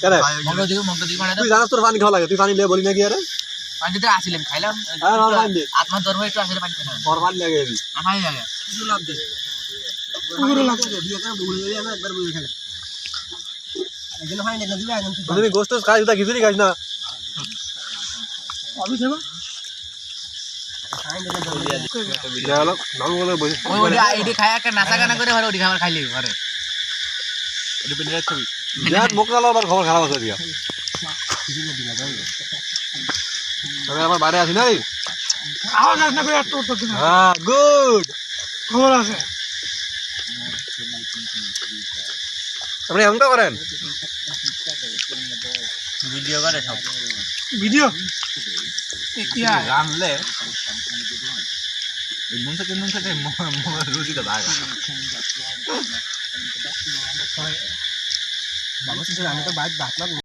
কেন তুই জানাস তোর পানি খাওয়া লাগে তুই পানি লে বলি নাকি আরে পানিতে আসিলাম খাইলাম হ্যাঁ, দে। আপনার দরবার একটু আসলে পানি খেলাম তোর পানি লাগে। আমার লাগে তো তুমি গোস্ত খাই তা খিচুড়ি খাইস না যা হলো, নাম বলে বসে ওই ওই আইডি খায় একটা নাচা গানা করে ঘরে খাবার খাইলি ঘরে বিরাট মুখ নালো আমার খবর খারাপ আছে দিয়া তবে আমার বাইরে আছি আওয়াজ আসে না করে একটু উত্তর দিন হ্যাঁ গুড খবর আছে আপনি এমনটা করেন ভিডিও করে সব ভিডিও ইয়া রানলে থেকে রুটিটা দাগা বাবু আমি তো বাইক ভাত